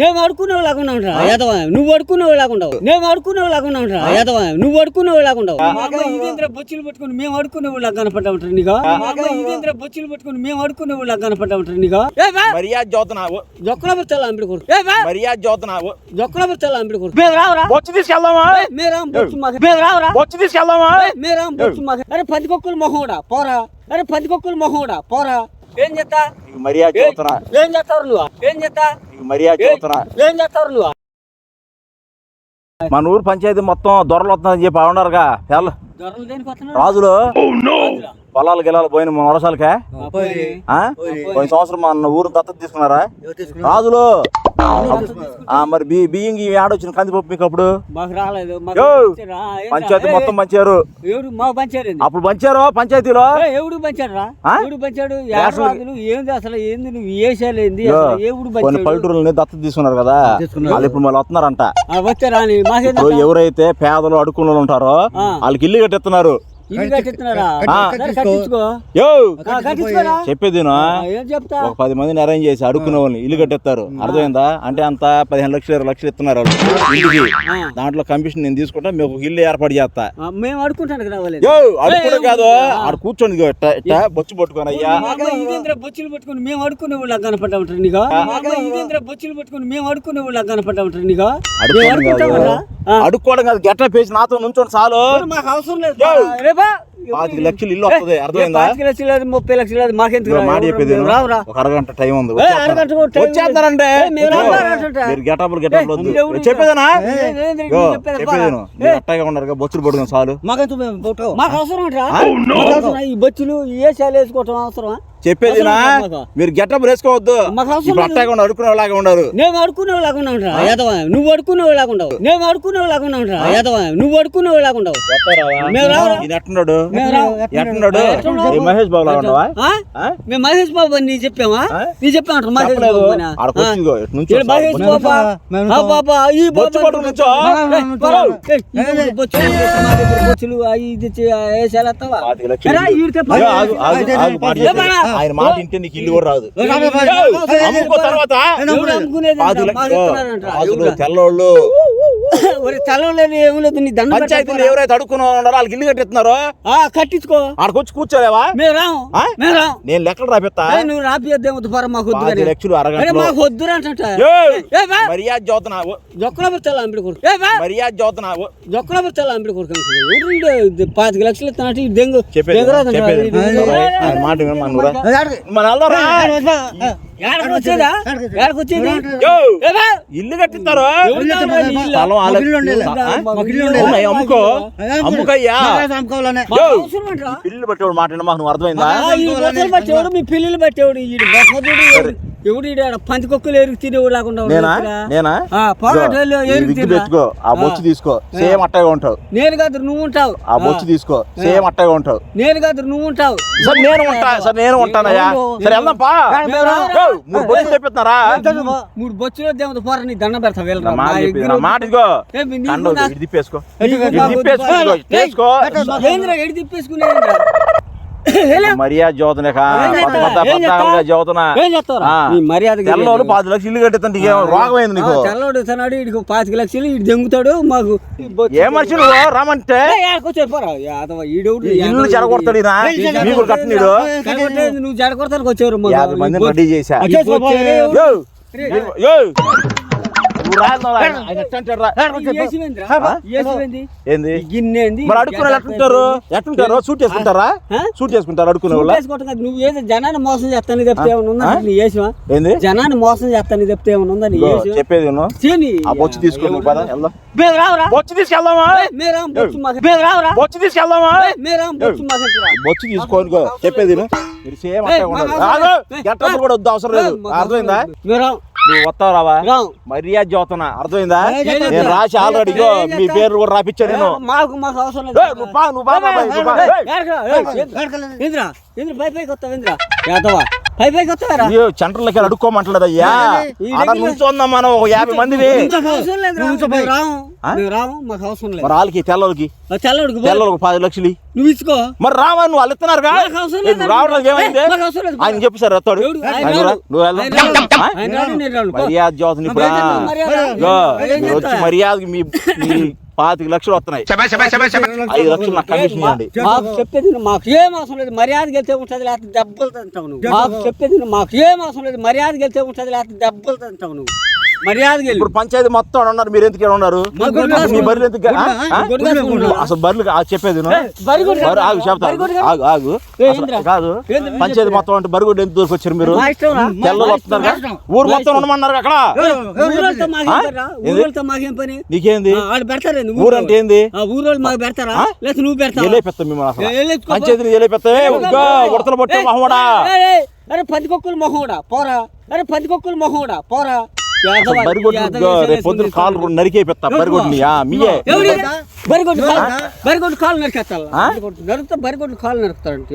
నేను అడుకునేవి లేకుండా ఉంటా యాదవ నువ్వు అడుకునేవి లేకుండా నేను అడుకునేవి లేకుండా ఉంటా యాదవ నువ్వు అడుకునేవి లేకుండా ఇదేంద్ర బొచ్చులు పట్టుకుని మేము అడుకునేవి లాగా కనపడ్డా ఉంటారు నీకు ఇదేంద్ర బొచ్చులు పట్టుకుని మేము అడుకునేవి లాగా కనపడ్డా ఉంటారు నీకు మర్యాద చదువుతున్నావు జొక్కల బుర్తల అంబిడి కొడుకు. మర్యాద చదువుతున్నావు జొక్కల అంబిడి కొడుకు. మేము రావురా. బొచ్చు తీసుకెళ్దామా? మేరాం బొచ్చు మాకు. మేము రావురా. బొచ్చు తీసుకెళ్దామా? మేరాం బొచ్చు మాకు. అరే పందికొక్కులు మొహోడా పోరా. అరే పందికొక్కులు మొహోడా పోరా. ఏం చేస్తా? మర్యాద చదువుతున్నా ఏం చేస్తావు నువ్వు? ఏం చేస్తా? మర్యాద చదువుతున్నా ఏం చేస్తావు నువ్వు? మన ఊరు పంచాయతీ మొత్తం దొరలు వస్తుందని చెప్పి వస్తున్నాడు? రాజులు? పొలాలు గిలాలు పోయిన మన వరసాలకే ఆ? పోయిన సంవత్సరం మన ఊరు దత్తత తీసుకున్నారా? రాజులు. ఆ, మరి బి బియ్యం గియ్యం ఆడొచ్చిన కందిపప్పు మీకు అప్పుడు? పంచాయతీ మొత్తం పంచారు. అప్పుడు పంచారు పంచాయతీలో? ఎవడు పంచాడు? ఎవడు ఏంది అసలు? ఏంది నువ్వు? ఏంది? కొన్ని పల్లెటూరులని దత్తత తీసుకున్నారు కదా? వాళ్ళు ఇప్పుడు మళ్ళీ వస్తున్నారంట. ఎవరైతే పేదలు అడుక్కున్న వాళ్ళు ఉంటారో. వాళ్ళకి ఇల్లు కట్టిస్తున్నారు. చెప్పేది ఆ, ఏం చెప్తా? ఒక పది మందిని అరేంజ్ చేసి అడుక్కునే వాళ్ళని ఇల్లు కట్టేస్తారు. అర్థమైందా? అంటే అంత పదిహేను లక్షలు ఇరవై లక్షలు ఇస్తున్నారు వాళ్ళు. దాంట్లో కమిషన్ నేను తీసుకుంటా మీకు ఒక ఇల్లు ఏర్పాటు చేస్తా. మేము అడుక్కునే కాదు. ఆడ ఇట్ట బొచ్చు పట్టుకొని అయ్యా. ఇదేంద్ర బొచ్చులు పట్టుకుని మేము అడుకునే వాళ్ళు కనపడ్డా ఉంటారు నీకు? ఇదేంద్ర బొచ్చులు పట్టుకుని మేము అడుకునే వాళ్ళు కనపడ్డా ఉంటారు నీకు? అడుక్కోవడం కాదు. గట్ట పేసి నాతో నుంచోండి చాలు. మాకు అవసరం లేదు. పాతిక లక్షలు ఇల్లు వస్తుంది అర్థమైందా? పాతిక లక్షలు లేదు ముప్పై లక్షలు లేదు మాకెందుకు మాట చెప్పేది ఒక అరగంట టైం ఉంది ఏ, వచ్చేస్తారంటే ఏ, మీరు గెటప్లు గెటప్లు వద్దు. చెప్పేదేనా? ఏ, ఏ, ఏ. మీరు అట్టగా ఉన్నారు బొచ్చులు పడుకుని చాలు మాకెంత మాకు అవసరం అవసరం ఈ బొచ్చులు ఈ ఏసాలు వేసుకోవటం అవసరమా? మాకు. మీరు గెటప్ వేసుకోవద్దు. అట్టగా అడుకునే లాగా ఉండరు. నేను ఉంటా యాదవ నువ్వు అడుకునేవి లేకుండా నేను యాదవ నువ్వు రావురా. ఈయన ఎట్టున్నాడు మహేష్ బాబు లాగా ఉండవా? మేము మహేష్ బాబు అని నీ చెప్పామా? ఆ? నీ చెప్పామంటారు మహేష్ బాబు మహేష్ ఈ బొచ్చులు ఇది ఆయన మాట వింటే నీకు ఇల్లు కూడా రాదు అమ్ముకో తర్వాత? తెల్లోళ్ళు ఒరే తలం లేదు ఏం లేదు నీ దండం పంచాయతీలు. ఎవరైతే అడుక్కుని ఉన్నారో వాళ్ళకి ఇల్లు కట్టిస్తున్నారు? ఆ కట్టించుకో. ఆడకొచ్చి కూర్చోలేవా? మేము రాము? మేము రాము. నేను లెక్కలు రాపిస్తా. నువ్వు రాపియద్దేమో పర మాకు వద్దు. లక్షలు అరే అరగంటలో. మాకు వద్దురా అంట మర్యాద చదువుతున్నా. జొక్కల బుర్తల అంబిడి కొడుకు. మర్యాద చదువుతున్నా. జొక్కల బుర్తల అంబిడి కొడుకు పాతిక లక్షలు ఇస్తున్నట్టు ఈ దెంగు చెప్పేది మాట మన ఇల్లు కట్టిస్తారు. అమ్ముకో. అమ్ముకయ్యా? పిల్లలు పట్టేవాడు మాట మాకు నువ్వు అర్థమైందా? మీ పిల్లలు పట్టేవాడు ఎవడు పందికొక్కులు ఎరుగు తినేవాడు లేకుండా ఉన్నాడు నేనా? పోరాటాలు? పెట్టుకో. ఆ బొచ్చు తీసుకో. సేమ్ అట్టగా ఉంటావు. నేను కాదు నువ్వు ఉంటావు. ఆ బొచ్చు తీసుకో. సేమ్ అట్టగా ఉంటావు. నేను కాదు నువ్వు ఉంటావు. సార్ నేను ఉంటా. సార్ నేను ఉంటానయ్యా. సరే మూడు బొచ్చులు తెప్పిస్తున్నారా మూడు బొచ్చులో దేవత పోరా నీ దండం పెడతా వెళ్ళరా మాట ఇదిగో. ఏయ్, చేసుకో ఏంద్రా ఎడి తిప్పేసుకునేంద్రా ఎలా? మర్యాద చదువుతున్నాక? చదువుతున్నా తెల్లోళ్ళు పాతి లక్షలు ఇల్లు కట్టిస్తుంటే ఏం రోగమైంది నీకు. తెల్లవాడు తనాడు ఇడికి పాతిక లక్షలు ఇటు దెంగుతాడు మాకు ఏ మనిషి నువ్వు రమ్మంటే? వచ్చాడు పోరా? యాదవ ఈడోడు ఇల్లు చెడగొడతాడు ఈయన. మీకు కట్టినీడు. నువ్వు జడకొడతానికి వచ్చారు. యాభై మందిని రెడీ చేశా. ఏంది? ఈ గిన్నె ఏంది? మరి అడుక్కునే సూట్ చేసుకుంటారా? సూట్ చేసుకుంటారు అడుక్కునే నువ్వు వాళ్ళు? ఏదో జనాన్ని మోసం చేస్తాను చెప్తే ఏమైనా ఉందా ఆ? నీ ఏసివా? ఏంది? జనాన్ని మోసం చేస్తాను చెప్తే ఏమైనా ఉందా నీ? చెప్పేది. ఆ బొచ్చు తీసుకొని పద వెళ్దాం. బొచ్చు తీసుకెళ్దామా? బొచ్చు తీసుకెళ్దామా? బొచ్చు తీసుకోని. చెప్పేది. మీరు సేమ్ కూడా వద్దు అవసరం లేదు. అర్థమైందా? నువ్వు వస్తావు రావా. మర్యాద చదువుతున్నా అర్థమైందా? నేను రాసి ఆల్రెడీ మీ? పేర్లు కూడా రాపిచ్చా నేను మాకు మాకు అవసరం లేదు నువ్వు నువ్వు. ఇంద్రా ఇంద్ర పై పైకి వస్తావు ఇంద్ర యాదవా పైకి వస్తారా అయ్యో సెంటర్లోకి అడుక్కోమంటలేదు అయ్యా నుంచోందాం మనం ఒక యాభై మరి వాళ్ళకి తెల్లలకి. తెల్లలకు పది లక్షలు. నువ్వు ఇచ్చుకో మరి రావా నువ్వు వాళ్ళు లేదు. రావడానికి ఏమైంది. ఆయన చెప్పు సార్ వస్తాడు. నువ్వు. మర్యాద? మర్యాద? మీరు వచ్చి చేస్తావు? మర్యాదకి మీ మీ పాతిక లక్షలు వస్తున్నాయి. ఐదు లక్షలు నాకు కమిషన్ ఇవ్వండి. మాకు చెప్పేది మాకు ఏం అవసరం లేదు మర్యాద గెలితే ఉంటుంది లేకపోతే దెబ్బలు తింటావు నువ్వు. మాకు చెప్పేది మాకు ఏం అవసరం లేదు మర్యాద గెలితే ఉంటుంది లేకపోతే దెబ్బలు తింటావు నువ్వు. మర్యాద ఇప్పుడు పంచాయతీ మొత్తం ఉన్నారు మీరు ఎందుకు ఉన్నారు మా బర్రెలు ఎందుకు? అసలు బర్రెలు ఆ చెప్పేది ఆగు చెప్తా బరి గొడ్డు ఆగు ఆగు? కాదు? పంచాయతీ మొత్తం అంటే బరిగొడ్డు ఎంత దూరకు వచ్చారు మీరు. తెల్లలు వస్తున్నారు. ఊరు మొత్తం ఉండమన్నారు అక్కడ నీకేంది ఊరు అంటే ఏంది ఆ ఊరోళ్ళు మాకు పెడతారా? లేకపోతే నువ్వు పెడతావా ఎలేపెత్తాం మిమ్మల్ని అసలు ఏ, ఎలేచుకో పో. పంచాయతీని ఎలేపెత్తావే ఉగ్గా ఉడతలు పట్టే ఏయ్, అరే పందికొక్కులు మొహోడా పోరా అరే పందికొక్కులు మొహోడా పోరా యాదవ, బరిగొడ్డు కాలు మీయే? బరిగొడ్డు కాలు బరిగొడ్డు కాలు నరికేస్తాను ఆ? నరుకుతా బరిగొడ్డు కాలు నరుకుతాడంటే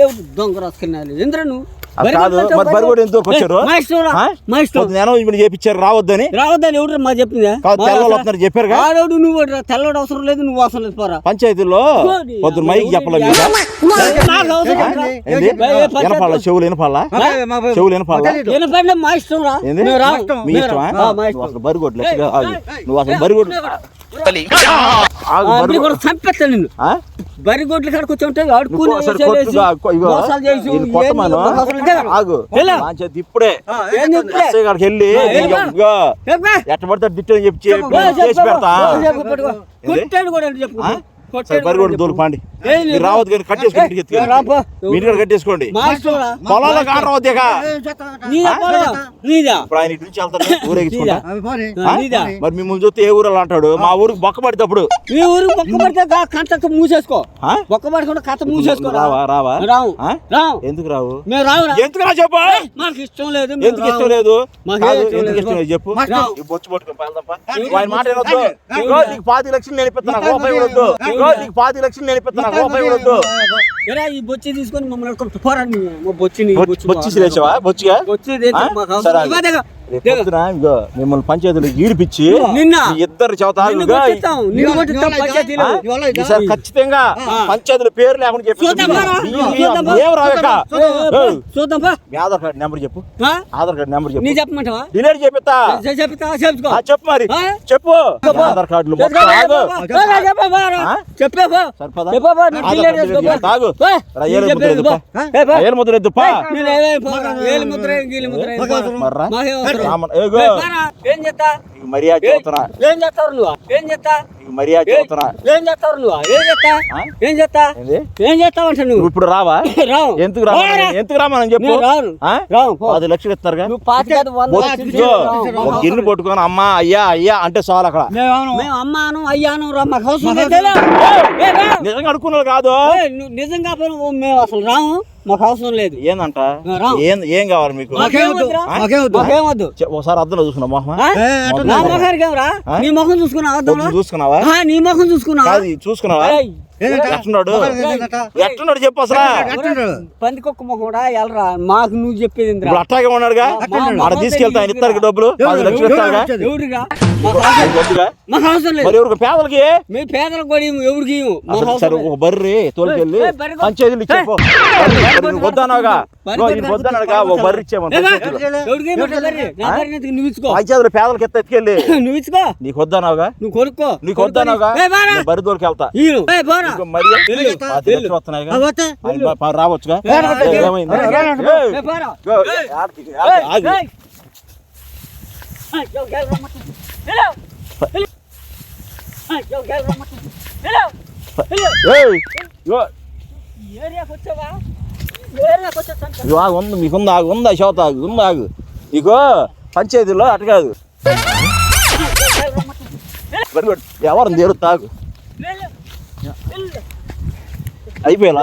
ఎవడు దొంగ రాసుకున్నాను ఇంద్రను? కాదు మరి ఎంత వచ్చారు? పొద్దున అనౌన్స్మెంట్ చేపించారు రావద్దని. రావద్దని ఎవడు మా చెప్పిందా? వస్తున్నారు చెప్పారుగా. ఆడోడు నువ్వు తెల్లవాడు అవసరం లేదు నువ్వు అవసరం లేదు పోరా. పంచాయతీలో పొద్దున మైకి చెప్పలే మీకు? నాకు అవసరం లేదు రా. ఏంది ఏ పంచాయతీ- వినపాల? చెవులు వినపాలా? చెవులు వినపాలా? మా ఇష్టం రా. మీ ఇష్టమా? అసలు బరిగొడ్లు నువ్వు అసలు బరిగొడ్లు నిన్ను? బరి గొడ్ల ఆడుకుని చేతి ఇప్పుడే వెళ్ళి చెప్పే. ఎట్ట చేసి పెడతా. కొట్టాడు కూడా చెప్పు. దూలు పాండి. రావద్దు కానీ కట్టేసుకోండి ఇంటికి ఎత్తుకెళ్ళి. రాపో. మీ ఇంటికి కూడా కట్టేసుకోండి మా ఇష్టం రా. పొలాల్లో కాడ రావద్దేక నీదా పొలం? నీదా? ఇప్పుడు ఆయన ఇటు నుంచి వెళ్తాడు ఊరేగించుకుంటా మరి మిమ్మల్ని చూస్తే ఏ ఊరు అంటాడు? మా ఊరికి బొక్క పడినప్పుడు మీ ఊరు బొక్క పడితే మూసేసుకో? బొక్క పడకుండా కథ మూసేసుకో. రావా రావా? రావు? రావు. ఎందుకు రావు? మేము రావు. ఎందుకు రా చెప్పు? మాకు ఇష్టం లేదు ఎందుకు ఇష్టం. లేదు? ఎందుకు. ఇష్టం లేదు చెప్పు. బొచ్చు పట్టుకొని మాట పాతి లక్షలు నేను ఇప్పిస్తున్నా రూపాయి కూడా వద్దు. ఇగో నీకు పాతి లక్షలు నేను ఎరా ఈ బొచ్చి తీసుకొని మమ్మల్ని అడుక్కుంటూ పోరా నీ అమ్మ బొచ్చిని ఈ బొచ్చు బొచ్చు బొచ్చిగా? పొద్దున ఇగో మిమ్మల్ని పంచాయతీలో ఈడిపిచ్చి నిన్న ఇద్దరు. ఆ? ఈసారి ఖచ్చితంగా పంచాయతీల పేరు లేకుండా ఆధార్ కార్డు నెంబర్ చెప్పు. ఆ? ఆధార్ కార్డు నెంబర్ నీ చెప్పు చెప్పమంటావా? డిలీట్ చెప్పిస్తా చెప్తా చెప్పు మరి? చెప్పు. ఆధార్ కార్డులు చెప్పు, ముద్ర ముద్ర ఏ- ఏం. ఏ. ఏం చేస్తా? నీకు మర్యాద ఏ- ఏం చేస్తావు నువ్వు? ఏం చేస్తా? నీకు మర్యాద ఏ- చెబుతున్నా. ఏం చేస్తావు నువ్వు? ఏం చేస్తా? ఆ? ఏం చేస్తా? ఏంది? ఏం చేస్తావు అంటే నువ్వు? ఇప్పుడు రావా? రావు. ఎందుకు రామా ఎందుకు రామని చెప్పు. పది లక్షలు. ఒక గిన్నె పట్టుకొని అమ్మా అయ్యా అయ్యా అంటే చాలు అక్కడ. మేము అమ్మాను అయ్యాను. నిజంగా అడుక్కున్నారు కాదు. నిజంగా మేము అసలు రాము. మాకు అవసరం లేదు. ఏందంట. ఏం ఏం కావాలి మీకు? మాకేమొద్దు ఒకసారి అర్థంలో చూసుకున్నా మొహమా ఆ? నా ముఖానికి ఏమరా ఆ? నీ ముఖం చూసుకున్నా పొద్దున చూసుకున్నావా? నీ ముఖం చూసుకున్నా కాదు ఇది చూసుకున్నావా ఎట్టున్నాడు ఎట్టున్నాడు చెప్పు అసలు? పందికొక్క ఎలరా? మాకు నువ్వు చెప్పేది? ఇప్పుడు అట్టాగే ఉన్నాడుగా? ఆడ తీసుకెళ్తా ఆయన ఇస్తారు డబ్బులు? పది లక్షలు ఎవరికి పేదలకి? కూడా ఎవరికి సరే. ఒక బర్రి తోలుకెళ్ళి పంచాయతీలు ఇచ్చేపో వద్దన్నాడుగా ఒక బర్రి పేదలకి ఎత్త ఎత్తుకెళ్ళి. నువ్వు ఇచ్చుకో. నీకు వద్దన్నావుగా నువ్వు కొనుక్కో. నీకు వద్దన్నావుగా బర్రి తోలుకెళ్తా. ఈను. రావచ్చుగా? ఆగు, ఉంది మీకుంది ఆగు ఉందా శోత ఆగు ఉంది ఆగు. ఇగో పంచాయతీలో అటు కాదు. ఎవరిని తీరు తాగు. అయిపోయేలా?